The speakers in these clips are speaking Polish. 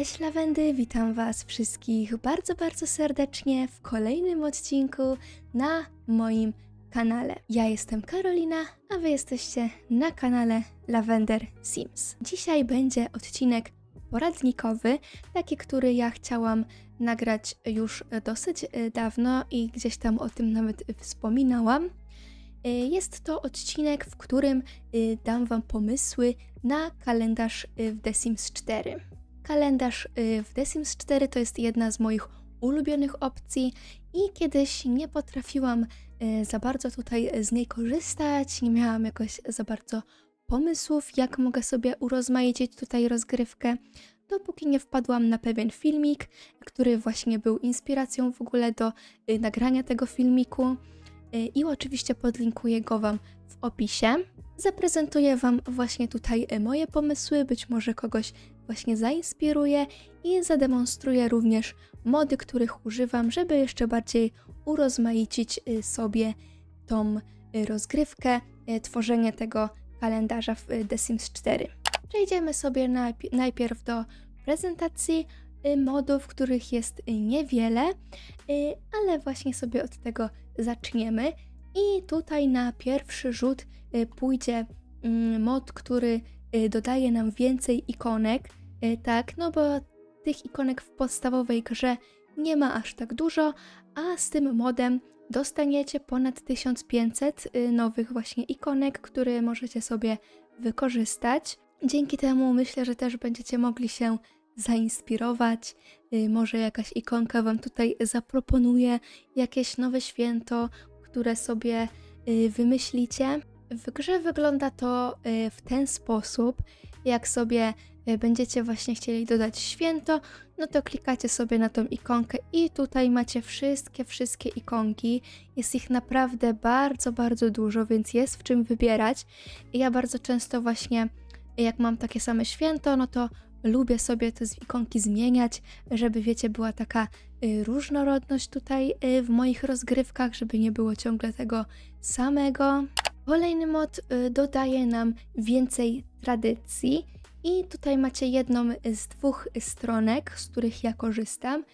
Cześć Lawendy, witam Was wszystkich bardzo, bardzo serdecznie w kolejnym odcinku na moim kanale. Ja jestem Karolina, a Wy jesteście na kanale Lavender Sims. Dzisiaj będzie odcinek poradnikowy, taki, który ja chciałam nagrać już dosyć e, dawno i gdzieś tam o tym nawet wspominałam. E, Jest to odcinek, w którym e, dam Wam pomysły na kalendarz w The Sims 4. Kalendarz y, w The Sims 4 to jest jedna z moich ulubionych opcji i kiedyś nie potrafiłam y, za bardzo tutaj z niej korzystać, nie miałam jakoś za bardzo pomysłów, jak mogę sobie urozmaicić tutaj rozgrywkę, dopóki nie wpadłam na pewien filmik, który właśnie był inspiracją w ogóle do y, nagrania tego filmiku y, i oczywiście podlinkuję go Wam w opisie. Zaprezentuję Wam właśnie tutaj y, moje pomysły, być może kogoś właśnie zainspiruję i zademonstruję również mody, których używam, żeby jeszcze bardziej urozmaicić y, sobie tą y, rozgrywkę, y, tworzenie tego kalendarza w The Sims 4. Przejdziemy sobie najp- najpierw do prezentacji modów, których jest niewiele, ale właśnie sobie od tego zaczniemy. I tutaj na pierwszy rzut pójdzie mm, mod, który dodaje nam więcej ikonek, tak, no bo tych ikonek w podstawowej grze nie ma aż tak dużo, a z tym modem dostaniecie ponad 1500 y, nowych właśnie ikonek, które możecie sobie wykorzystać. Dzięki temu myślę, że też będziecie mogli się zainspirować. Y, Może jakaś ikonka Wam tutaj zaproponuje jakieś nowe święto, które sobie y, wymyślicie. W grze wygląda to y, w ten sposób, jak sobie y, będziecie właśnie chcieli dodać święto, no to klikacie sobie na tą ikonkę i tutaj macie wszystkie, wszystkie ikonki. Jest ich naprawdę bardzo, bardzo dużo, więc jest w czym wybierać. Ja bardzo często właśnie, jak mam takie same święto, no to lubię sobie te ikonki zmieniać, żeby wiecie, była taka y, różnorodność tutaj w moich rozgrywkach, żeby nie było ciągle tego samego. Kolejny mod y, dodaje nam więcej tradycji i tutaj macie jedną z dwóch stronek, z których ja korzystam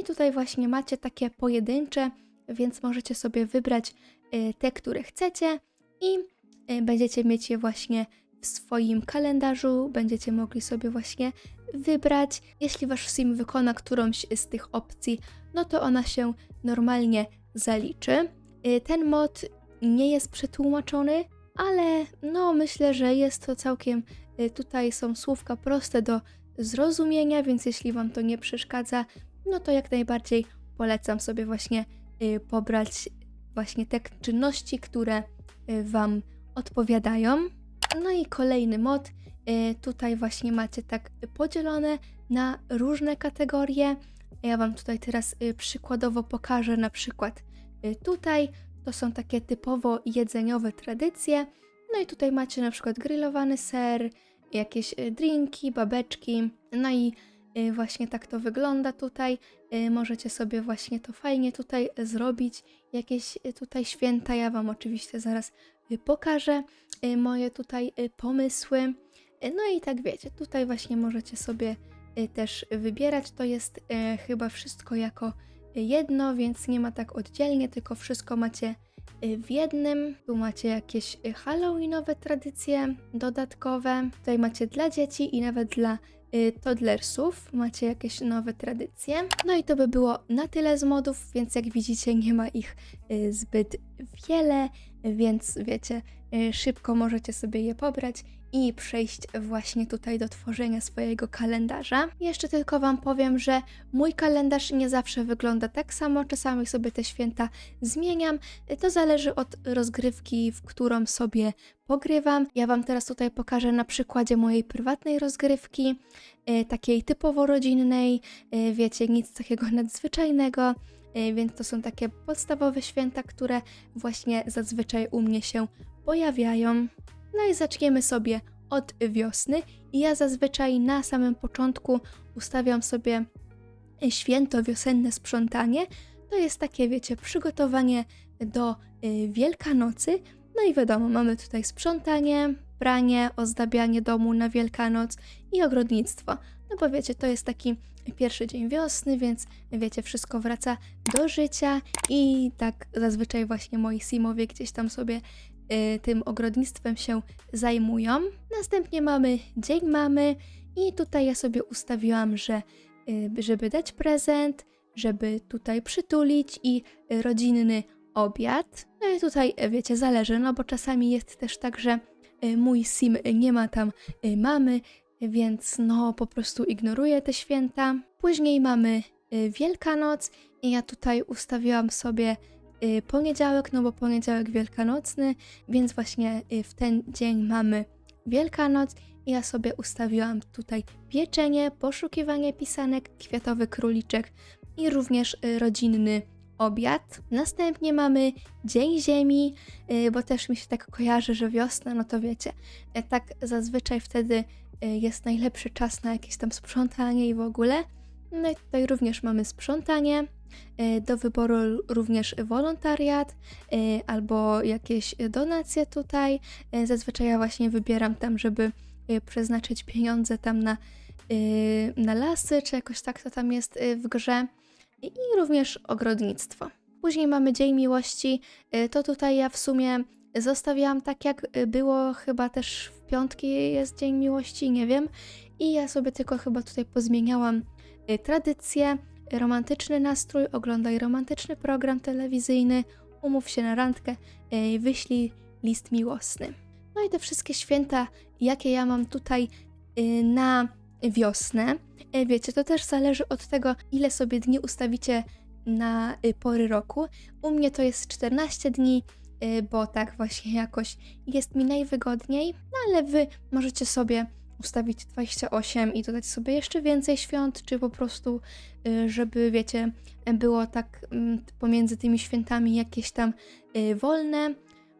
i tutaj właśnie macie takie pojedyncze, więc możecie sobie wybrać y, te, które chcecie i y, będziecie mieć je właśnie w swoim kalendarzu, będziecie mogli sobie właśnie wybrać. Jeśli wasz sim wykona którąś z tych opcji, no to ona się normalnie zaliczy. Ten mod nie jest przetłumaczony, ale no myślę, że jest to całkiem. y, Tutaj są słówka proste do zrozumienia, więc jeśli Wam to nie przeszkadza, no to jak najbardziej polecam sobie właśnie y, pobrać właśnie te czynności, które y, Wam odpowiadają. No i kolejny mod. Tutaj właśnie macie tak podzielone na różne kategorie. Ja Wam tutaj teraz przykładowo pokażę na przykład tutaj to są takie typowo jedzeniowe tradycje. No i tutaj macie na przykład grillowany ser, jakieś y, drinki, babeczki. No i y, właśnie tak to wygląda tutaj. Y, Możecie sobie właśnie to fajnie tutaj zrobić. Jakieś tutaj święta. Ja Wam oczywiście zaraz pokażę moje tutaj pomysły. No i tak wiecie, tutaj właśnie możecie sobie też wybierać. To jest chyba wszystko jako jedno, więc nie ma tak oddzielnie, tylko wszystko macie y, w jednym. Tu macie jakieś y, halloweenowe tradycje dodatkowe. Tutaj macie dla dzieci i nawet dla y, toddlersów macie jakieś nowe tradycje. No i to by było na tyle z modów, więc jak widzicie nie ma ich zbyt wiele, więc wiecie, szybko możecie sobie je pobrać i przejść właśnie tutaj do tworzenia swojego kalendarza. Jeszcze tylko Wam powiem, że mój kalendarz nie zawsze wygląda tak samo, czasami sobie te święta zmieniam. To zależy od rozgrywki, w którą sobie pogrywam. Ja Wam teraz tutaj pokażę na przykładzie mojej prywatnej rozgrywki, e, takiej typowo rodzinnej, e, wiecie, nic takiego nadzwyczajnego. e, Więc to są takie podstawowe święta, które właśnie zazwyczaj u mnie się pojawiają. No i zaczniemy sobie od wiosny. I ja zazwyczaj na samym początku ustawiam sobie święto wiosenne sprzątanie. To jest takie, wiecie, przygotowanie do y, Wielkanocy. No i wiadomo, mamy tutaj sprzątanie, pranie, ozdabianie domu na Wielkanoc i ogrodnictwo. no bo wiecie, to jest taki pierwszy dzień wiosny, więc wiecie, wszystko wraca do życia i tak zazwyczaj właśnie moi simowie gdzieś tam sobie tym ogrodnictwem się zajmują. Następnie mamy dzień mamy i tutaj ja sobie ustawiłam, że y, żeby dać prezent, żeby tutaj przytulić i y, rodzinny obiad. No i tutaj, y, wiecie, zależy, no bo czasami jest też tak, że y, mój sim nie ma tam y, mamy, więc no po prostu ignoruję te święta. Później mamy y, Wielkanoc i ja tutaj ustawiłam sobie y, poniedziałek, no bo poniedziałek wielkanocny, więc właśnie y, w ten dzień mamy Wielkanoc ja sobie ustawiłam tutaj pieczenie, poszukiwanie pisanek, kwiatowy króliczek i również y, rodzinny obiad. Następnie mamy Dzień Ziemi, y, bo też mi się tak kojarzy, że wiosna, no to wiecie, y, tak zazwyczaj wtedy y, jest najlepszy czas na jakieś tam sprzątanie i w ogóle. No i tutaj również mamy sprzątanie. Y, Do wyboru również wolontariat y, albo jakieś donacje tutaj. Y, Zazwyczaj ja właśnie wybieram tam, żeby przeznaczyć pieniądze tam na, na lasy, czy jakoś tak to tam jest w grze. I również ogrodnictwo. Później mamy Dzień Miłości. To tutaj ja w sumie zostawiłam tak, jak było chyba też w piątki jest Dzień Miłości, nie wiem. I ja sobie tylko chyba tutaj pozmieniałam tradycje, romantyczny nastrój, oglądaj romantyczny program telewizyjny, umów się na randkę, y, wyślij list miłosny. No i te wszystkie święta, jakie ja mam tutaj y, na wiosnę, y, wiecie, to też zależy od tego, ile sobie dni ustawicie na pory roku. U mnie to jest 14 dni, bo tak właśnie jakoś jest mi najwygodniej, no ale wy możecie sobie ustawić 28 i dodać sobie jeszcze więcej świąt, czy po prostu, y, żeby wiecie, było tak mm, pomiędzy tymi świętami jakieś tam y, wolne,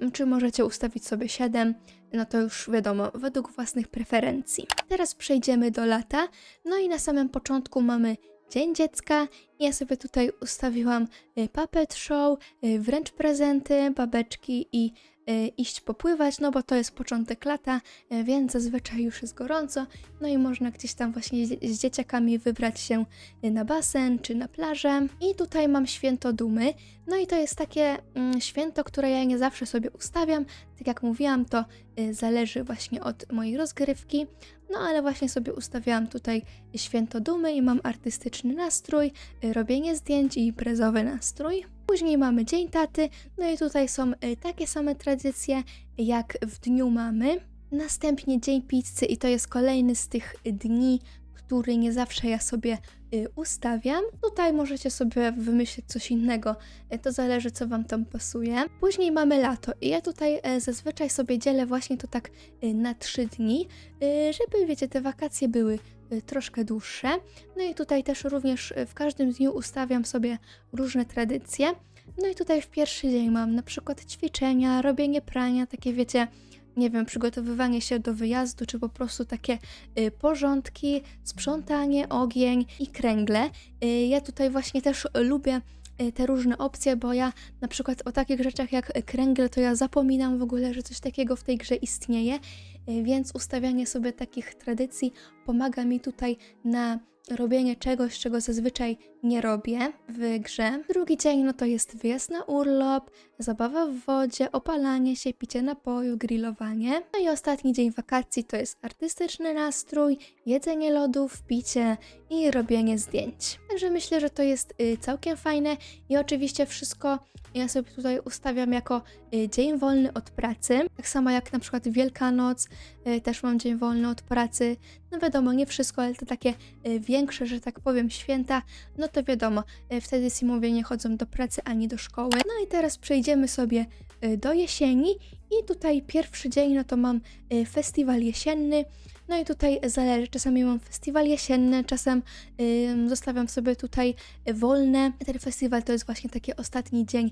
Mm, czy możecie ustawić sobie 7, no to już wiadomo, według własnych preferencji. Teraz przejdziemy do lata, no i na samym początku mamy Dzień Dziecka. Ja sobie tutaj ustawiłam y, puppet show, y, wręcz prezenty, babeczki i y, iść popływać, no bo to jest początek lata, więc zazwyczaj już jest gorąco, no i można gdzieś tam właśnie z, dzieciakami wybrać się na basen czy na plażę. I tutaj mam święto dumy, no i to jest takie mm, święto, które ja nie zawsze sobie ustawiam, tak jak mówiłam, to zależy właśnie od mojej rozgrywki, no ale właśnie sobie ustawiałam tutaj święto dumy i mam artystyczny nastrój, y, robienie zdjęć i imprezowy nastrój. Później mamy Dzień Taty, no i tutaj są y, takie same tradycje jak w dniu mamy. Następnie Dzień Pizzy i to jest kolejny z tych dni, który nie zawsze ja sobie y, ustawiam. Tutaj możecie sobie wymyślić coś innego, y, to zależy co Wam tam pasuje. Później mamy lato i ja tutaj e, zazwyczaj sobie dzielę właśnie to tak y, na trzy dni, żeby wiecie, te wakacje były troszkę dłuższe. No i tutaj też również w każdym dniu ustawiam sobie różne tradycje. No i tutaj w pierwszy dzień mam na przykład ćwiczenia, robienie prania, takie wiecie, nie wiem, przygotowywanie się do wyjazdu, czy po prostu takie y, porządki, sprzątanie, ogień i kręgle. Y, ja tutaj właśnie też lubię y, te różne opcje, bo ja na przykład o takich rzeczach jak kręgle, to ja zapominam w ogóle, że coś takiego w tej grze istnieje, więc ustawianie sobie takich tradycji pomaga mi tutaj na robienie czegoś, czego zazwyczaj nie robię w grze. Drugi dzień no to jest wyjazd na urlop, zabawa w wodzie, opalanie się, picie napoju, grillowanie. No i ostatni dzień wakacji to jest artystyczny nastrój, jedzenie lodów, picie i robienie zdjęć. Także myślę, że to jest y, całkiem fajne i oczywiście wszystko ja sobie tutaj ustawiam jako y, dzień wolny od pracy. Tak samo jak na przykład Wielkanoc, y, też mam dzień wolny od pracy. No wiadomo, nie wszystko, ale te takie y, większe, że tak powiem, święta, no to wiadomo, y, wtedy Simowie nie chodzą do pracy ani do szkoły. No i teraz przejdziemy sobie y, do jesieni i tutaj pierwszy dzień, no to mam y, festiwal jesienny. No i tutaj zależy, czasami mam festiwal jesienny, czasem ym, zostawiam sobie tutaj wolne. Ten festiwal to jest właśnie taki ostatni dzień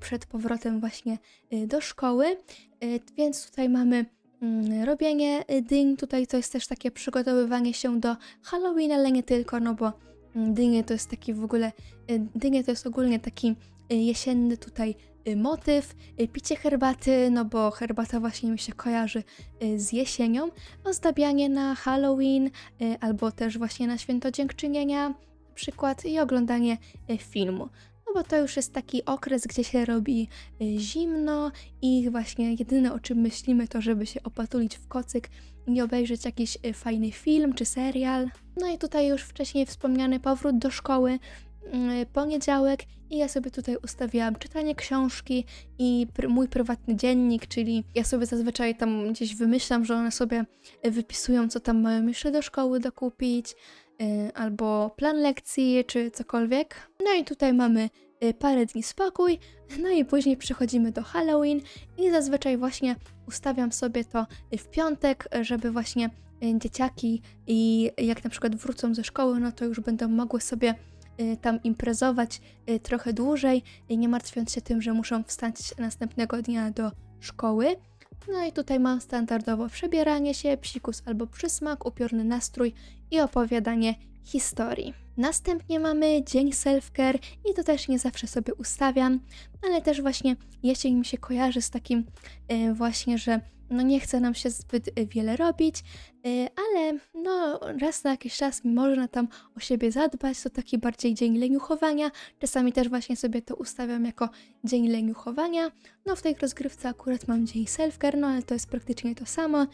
przed powrotem właśnie do szkoły, więc tutaj mamy robienie y, dyń, tutaj to jest też takie przygotowywanie się do Halloween, ale nie tylko, no bo mm, dynie to jest taki w ogóle, y, dynie to jest ogólnie taki y, jesienny tutaj motyw, picie herbaty, no bo herbata właśnie mi się kojarzy z jesienią, ozdabianie na Halloween albo też właśnie na Święto Dziękczynienia przykład i oglądanie filmu. Bo to już jest taki okres, gdzie się robi y, zimno i właśnie jedyne o czym myślimy to, żeby się opatulić w kocyk i obejrzeć jakiś y, fajny film czy serial. No i tutaj już wcześniej wspomniany powrót do szkoły, y, poniedziałek i ja sobie tutaj ustawiłam czytanie książki i pr- mój prywatny dziennik, czyli ja sobie zazwyczaj tam gdzieś wymyślam, że one sobie wypisują, co tam mają jeszcze do szkoły dokupić, albo plan lekcji, czy cokolwiek. No i tutaj mamy y, parę dni spokój, no i później przechodzimy do Halloween i zazwyczaj właśnie ustawiam sobie to w piątek, żeby właśnie y, dzieciaki i jak na przykład wrócą ze szkoły, no to już będą mogły sobie y, tam imprezować y, trochę dłużej, y, nie martwiąc się tym, że muszą wstać następnego dnia do szkoły. No i tutaj mam standardowo przebieranie się, psikus albo przysmak, upiorny nastrój i opowiadanie historii. Następnie mamy dzień self-care i to też nie zawsze sobie ustawiam, ale też właśnie jesień mi się kojarzy z takim y, właśnie, że no nie chce nam się zbyt y, wiele robić, y, ale no raz na jakiś czas można tam o siebie zadbać, to taki bardziej dzień leniuchowania, czasami też właśnie sobie to ustawiam jako dzień leniuchowania, no w tej rozgrywce akurat mam dzień self-care, no ale to jest praktycznie to samo.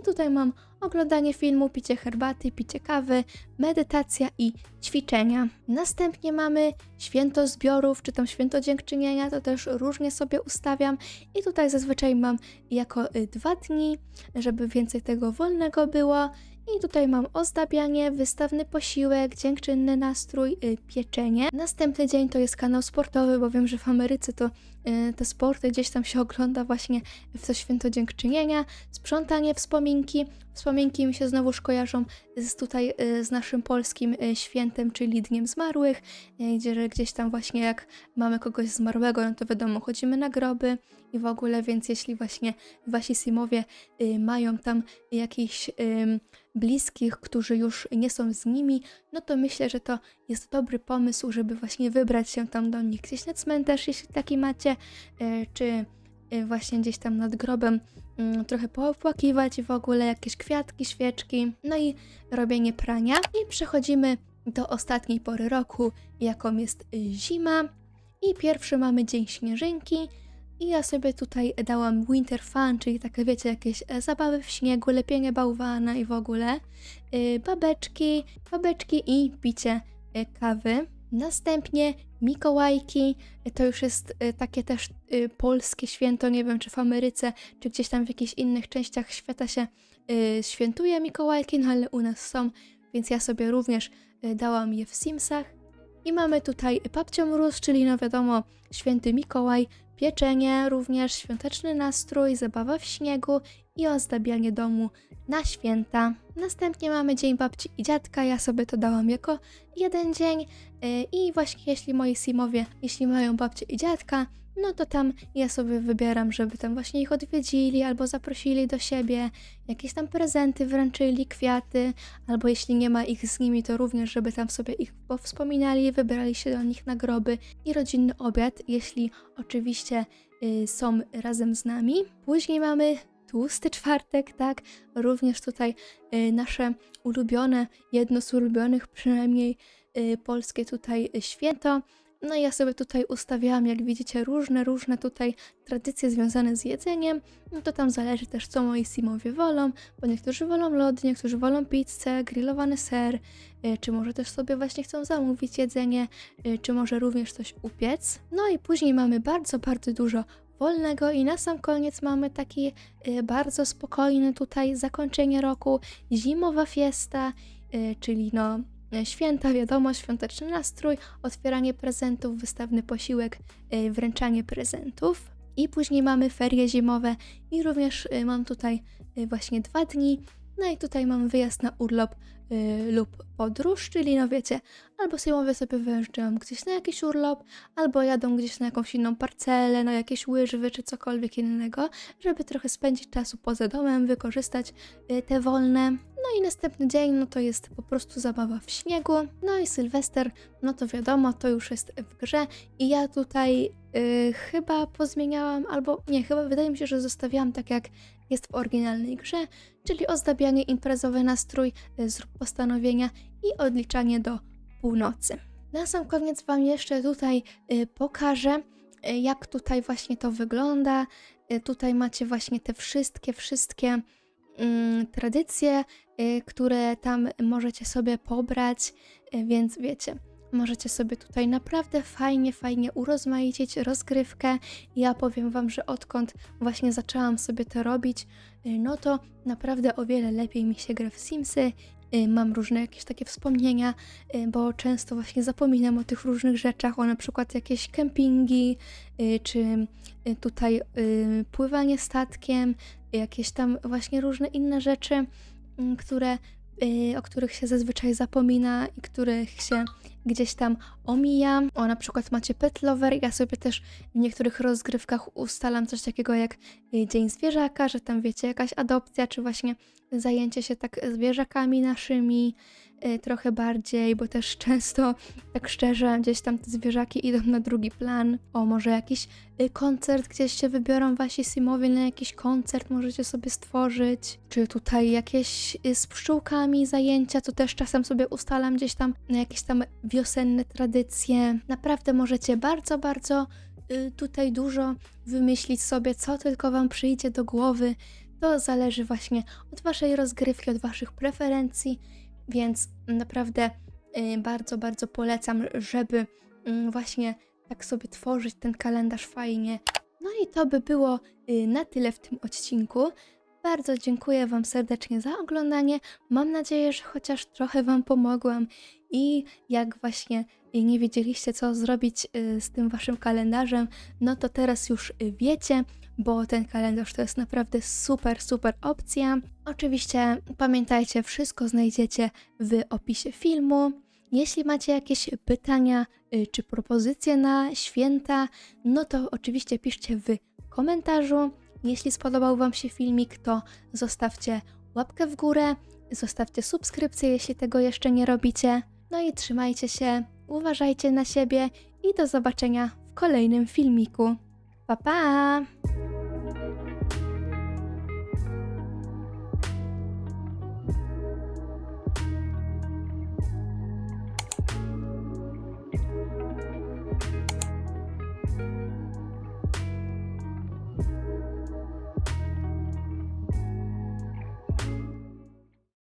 I tutaj mam oglądanie filmu, picie herbaty, picie kawy, medytacja i ćwiczenia. Następnie mamy święto zbiorów, czy tam święto dziękczynienia, to też różnie sobie ustawiam. I tutaj zazwyczaj mam jako y, dwa dni, żeby więcej tego wolnego było. I tutaj mam ozdabianie, wystawny posiłek, dziękczynny nastrój, y, pieczenie. Następny dzień to jest kanał sportowy, bo wiem, że w Ameryce to te sporty gdzieś tam się ogląda właśnie w to święto dziękczynienia. Sprzątanie, wspominki. Wspominki mi się znowu kojarzą z tutaj y, z naszym polskim y, świętem, czyli Dniem Zmarłych, y, gdzie gdzieś tam właśnie jak mamy kogoś zmarłego, no to wiadomo, chodzimy na groby i w ogóle, więc jeśli właśnie wasi simowie y, mają tam jakichś bliskich, którzy już nie są z nimi, no to myślę, że to jest dobry pomysł, żeby właśnie wybrać się tam do nich gdzieś na cmentarz, jeśli taki macie, y, czy y, właśnie gdzieś tam nad grobem mm, trochę poopłakiwać w ogóle jakieś kwiatki, świeczki, no i robienie prania. I przechodzimy do ostatniej pory roku, jaką jest zima. I pierwszy mamy Dzień Śnieżynki. I ja sobie tutaj dałam Winter Fun, czyli takie wiecie, jakieś e, zabawy w śniegu, lepienie bałwana i w ogóle. Y, babeczki, babeczki i picie kawy. Następnie Mikołajki, y, to już jest y, takie też polskie święto, nie wiem czy w Ameryce, czy gdzieś tam w jakichś innych częściach świata się świętuje Mikołajki, no ale u nas są, więc ja sobie również dałam je w Simsach. I mamy tutaj babcią mróz, czyli no wiadomo, święty Mikołaj, pieczenie, również świąteczny nastrój, zabawa w śniegu i ozdabianie domu na święta. Następnie mamy Dzień Babci i Dziadka, ja sobie to dałam jako jeden dzień yy, i właśnie jeśli moi simowie, jeśli mają babcię i dziadka, no to tam ja sobie wybieram, żeby tam właśnie ich odwiedzili albo zaprosili do siebie, jakieś tam prezenty wręczyli, kwiaty, albo jeśli nie ma ich z nimi, to również, żeby tam sobie ich powspominali, wybrali się do nich na groby i rodzinny obiad, jeśli oczywiście y, są razem z nami. Później mamy tłusty czwartek, tak? Również tutaj y, nasze ulubione, jedno z ulubionych przynajmniej y, polskie tutaj święto. No i ja sobie tutaj ustawiałam, jak widzicie, różne, różne tutaj tradycje związane z jedzeniem. No to tam zależy też, co moi simowie wolą, bo niektórzy wolą lody, niektórzy wolą pizzę, grillowany ser, y, czy może też sobie właśnie chcą zamówić jedzenie, czy może również coś upiec. No i później mamy bardzo, bardzo dużo wolnego i na sam koniec mamy taki y, bardzo spokojny tutaj zakończenie roku, zimowa fiesta, y, czyli no y, święta, wiadomo, świąteczny nastrój, otwieranie prezentów, wystawny posiłek, wręczanie prezentów. I później mamy ferie zimowe i również mam tutaj właśnie dwa dni No i tutaj mam wyjazd na urlop y, lub podróż, czyli no wiecie, albo sejmowie sobie wyjeżdżają gdzieś na jakiś urlop, albo jadą gdzieś na jakąś inną parcelę, na jakieś łyżwy czy cokolwiek innego, żeby trochę spędzić czasu poza domem, wykorzystać y, te wolne. No i następny dzień, no to jest po prostu zabawa w śniegu. No i Sylwester, no to wiadomo, to już jest w grze. I ja tutaj y, chyba pozmieniałam, albo nie, chyba wydaje mi się, że zostawiałam tak jak jest w oryginalnej grze, czyli ozdabianie, imprezowy nastrój, y, zrób postanowienia i odliczanie do północy. Na sam koniec Wam jeszcze tutaj y, pokażę, y, jak tutaj właśnie to wygląda. Tutaj macie właśnie te wszystkie, wszystkie mm, tradycje, które tam możecie sobie pobrać, więc wiecie, możecie sobie tutaj naprawdę fajnie, fajnie urozmaicić rozgrywkę. Ja powiem Wam, że odkąd właśnie zaczęłam sobie to robić, y, no to naprawdę o wiele lepiej mi się gra w Simsy. Y, Mam różne jakieś takie wspomnienia, y, bo często właśnie zapominam o tych różnych rzeczach, o na przykład jakieś kempingi, czy tutaj pływanie statkiem, jakieś tam właśnie różne inne rzeczy, mm, które, o których się zazwyczaj zapomina i których się gdzieś tam omija. O, na przykład macie Pet Lover, ja sobie też w niektórych rozgrywkach ustalam coś takiego jak y, Dzień Zwierzaka, że tam wiecie, jakaś adopcja, czy właśnie zajęcie się tak zwierzakami naszymi y, trochę bardziej, bo też często, tak szczerze, gdzieś tam te zwierzaki idą na drugi plan. O, może jakiś y, koncert, gdzieś się wybiorą wasi simowie na jakiś koncert, możecie sobie stworzyć. Czy tutaj jakieś y, z pszczółkami zajęcia, to też czasem sobie ustalam gdzieś tam na jakieś tam wiosenne tradycje. Naprawdę możecie bardzo, bardzo y, tutaj dużo wymyślić sobie, co tylko wam przyjdzie do głowy. To zależy właśnie od waszej rozgrywki, od waszych preferencji, więc naprawdę y, bardzo, bardzo polecam, żeby mm, właśnie tak sobie tworzyć ten kalendarz fajnie. No i to by było y, na tyle w tym odcinku. Bardzo dziękuję Wam serdecznie za oglądanie. Mam nadzieję, że chociaż trochę Wam pomogłam i jak właśnie y, nie wiedzieliście, co zrobić z tym Waszym kalendarzem, no to teraz już wiecie, bo ten kalendarz to jest naprawdę super, super opcja. Oczywiście pamiętajcie, wszystko znajdziecie w opisie filmu. Jeśli macie jakieś pytania y, czy propozycje na święta, no to oczywiście piszcie w komentarzu. Jeśli spodobał Wam się filmik, to zostawcie łapkę w górę, zostawcie subskrypcję, jeśli tego jeszcze nie robicie. No i trzymajcie się, uważajcie na siebie i do zobaczenia w kolejnym filmiku. Pa pa!